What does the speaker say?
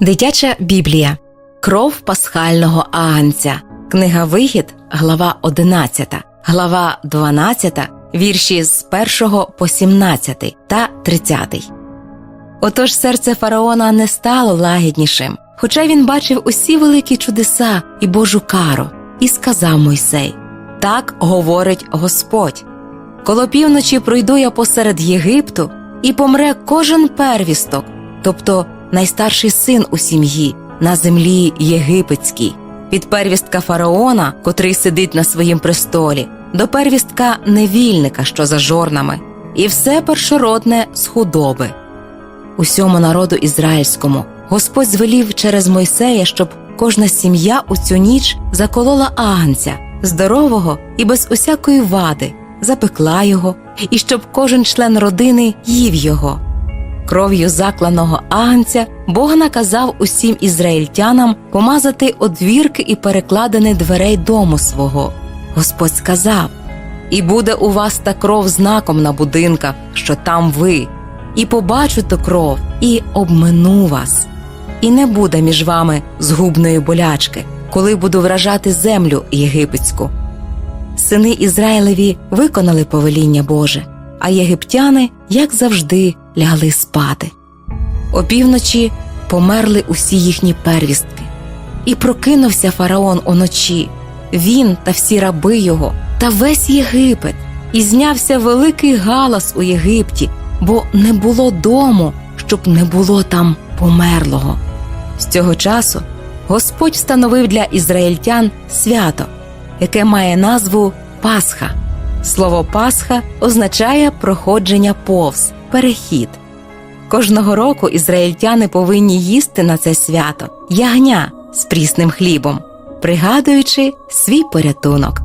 Дитяча Біблія. Кров пасхального агнця. Книга Вихід, глава 11, глава 12, вірші з 1 по 17 та 30. Отож серце фараона не стало лагіднішим, хоча він бачив усі великі чудеса і Божу кару, і сказав Мойсей: Так говорить Господь. Коло півночі пройду я посеред Єгипту, і помре кожен первісток, тобто найстарший син у сім'ї на землі єгипетській, від первістка фараона, котрий сидить на своїм престолі, до первістка невільника, що за жорнами, і все першородне з худоби. Усьому народу ізраїльському Господь звелів через Мойсея, щоб кожна сім'я у цю ніч заколола агнця, здорового і без усякої вади, запекла його, і щоб кожен член родини їв його. Кров'ю закланого агнця Бог наказав усім ізраїльтянам помазати одвірки і перекладини дверей дому свого. Господь сказав: І буде у вас та кров знаком на будинках, що там ви, і побачу ту кров, і обмину вас. І не буде між вами згубної болячки, коли буду вражати землю єгипетську. Сини Ізраїлеві виконали повеління Боже, а єгиптяни, як завжди, лягли спати. Опівночі померли усі їхні первістки, і прокинувся фараон уночі, він та всі раби його, та весь Єгипет, і знявся великий галас у Єгипті, бо не було дому, щоб не було там померлого. З цього часу Господь встановив для ізраїльтян свято, яке має назву Пасха. Слово Пасха означає проходження повз, перехід. Кожного року ізраїльтяни повинні їсти на це свято ягня з прісним хлібом, пригадуючи свій порятунок.